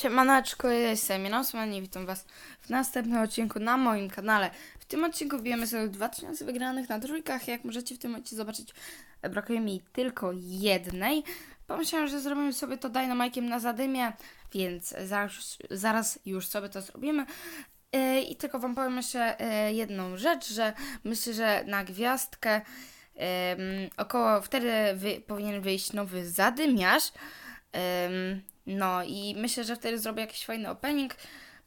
Siemaneczko, ja jestem Janosman i witam was w następnym odcinku na moim kanale. W tym odcinku bijemy sobie 2000 wygranych na trójkach. Jak możecie w tym momencie zobaczyć, brakuje mi tylko jednej. Pomyślałem, że zrobimy sobie to dynamajkiem na zadymie, więc zaraz, zaraz już sobie to zrobimy. Yy, I tylko wam powiem jeszcze yy, jedną rzecz, że myślę, że na gwiazdkę około wtedy wy, powinien wyjść nowy zadymiarz. No i myślę, że wtedy zrobię jakiś fajny opening.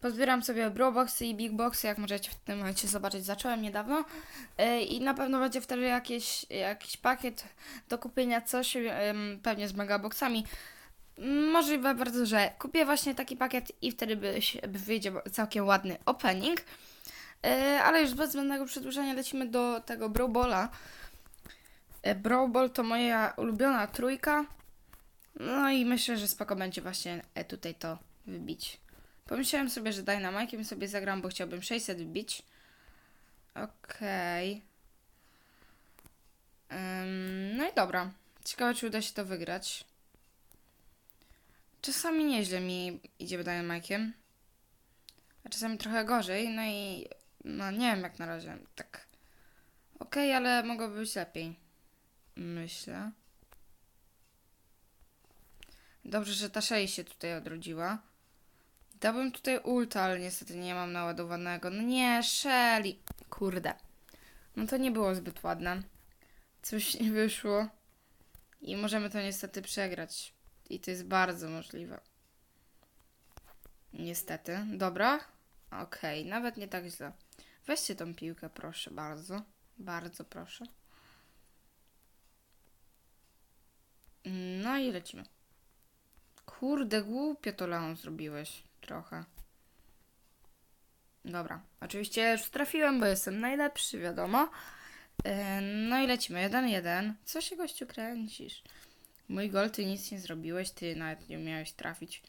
Pozbieram sobie brawlboxy i big boxy, jak możecie w tym momencie zobaczyć. Zacząłem niedawno Yy, i na pewno będzie wtedy jakiś, jakiś pakiet do kupienia, coś pewnie z megaboxami. Możliwe bardzo, że kupię właśnie taki pakiet i wtedy by, by wyjdzie całkiem ładny opening. Yy, ale już bez zbędnego przedłużenia lecimy do tego Brawlbola. Yy, Brawlball to moja ulubiona trójka. No i myślę, że spoko będzie właśnie e, tutaj to wybić. Pomyślałem sobie, że Dynamike'iem sobie zagram, bo chciałbym 600 wbić. Okej. Ym, no i dobra. Ciekawe, czy uda się to wygrać. Czasami nieźle mi idzie Dynamike'iem. A czasami trochę gorzej. No i no nie wiem jak na razie. Tak. Okej, ale mogłoby być lepiej. Myślę. Dobrze, że ta Shelly się tutaj odrodziła. Dałbym tutaj ulta, ale niestety nie mam naładowanego. No nie, Shelly. Kurde. No to nie było zbyt ładne. Coś nie wyszło. I możemy to niestety przegrać. I to jest bardzo możliwe. Niestety. Dobra. Okej, nawet nie tak źle. Weźcie tą piłkę, proszę bardzo. Bardzo proszę. No i lecimy. Kurde, głupio to Leon zrobiłeś. Trochę. Dobra. Oczywiście już trafiłem, bo jestem najlepszy, wiadomo. Yy, No i lecimy. 1-1. Co się gościu kręcisz? Mój gol, ty nic nie zrobiłeś, ty nawet nie umiałeś trafić.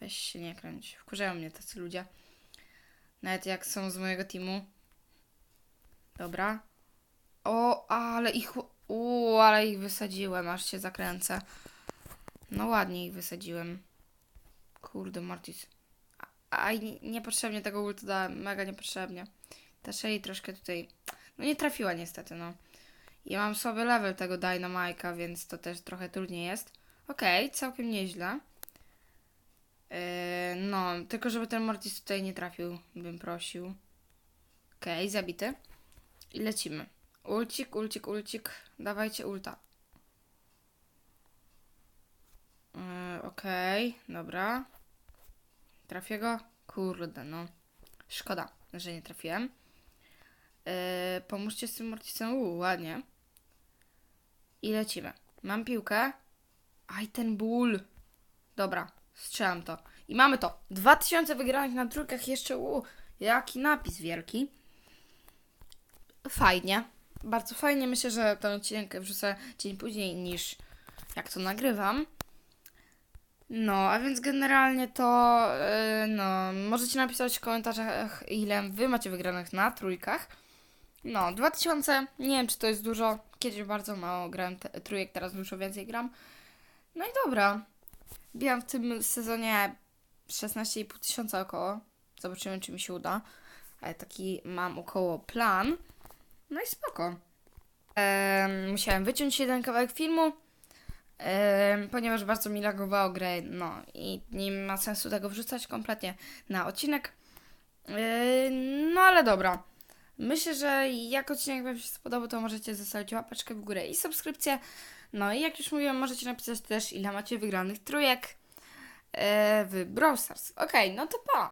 Weź się nie kręć. Wkurzają mnie tacy ludzie. Nawet jak są z mojego teamu. Dobra. O, ale ich... U, ale ich wysadziłem, aż się zakręcę. No ładnie ich wysadziłem. Kurde, Mortis. Aj, nie- niepotrzebnie tego ultu dałem, mega niepotrzebnie. Ta Shelly troszkę tutaj... No nie trafiła niestety, no. Ja mam słaby level tego Dynamike'a, więc to też trochę trudniej jest. Okej, całkiem nieźle. Yy, no, tylko żeby ten Mortis tutaj nie trafił, bym prosił. Okej, zabity. I lecimy. Ulcik, ulcik, ulcik. Dawajcie ulta. Okej, dobra. Trafię go? Kurde, no. Szkoda, że nie trafiłem. Yy, pomóżcie z tym Mortisem. Ładnie. I lecimy. Mam piłkę. Aj, ten ból. Dobra, strzelam to. I mamy to. 2000 wygranych na trójkach jeszcze. Uuu, jaki napis wielki. Fajnie. Bardzo fajnie. Myślę, że ten odcinek wrzucę dzień później niż jak to nagrywam. No, a więc generalnie to, yy, no, możecie napisać w komentarzach, ile wy macie wygranych na trójkach. No, 2000, nie wiem czy to jest dużo, kiedyś bardzo mało grałem te, trójek, teraz dużo więcej gram. No i dobra, biłam w tym sezonie 16,5 tysiąca około, zobaczymy czy mi się uda, ale taki mam około plan. No i spoko. Em, musiałem wyciąć jeden kawałek filmu, ponieważ bardzo mi lagowało grę, no i nie ma sensu tego wrzucać kompletnie na odcinek. No ale dobra. Myślę, że jak odcinek Wam się spodobał, to możecie zostawić łapeczkę w górę i subskrypcję. No i jak już mówiłam, możecie napisać też, ile macie wygranych trójek e, w Brawl Stars. Okej, no to pa!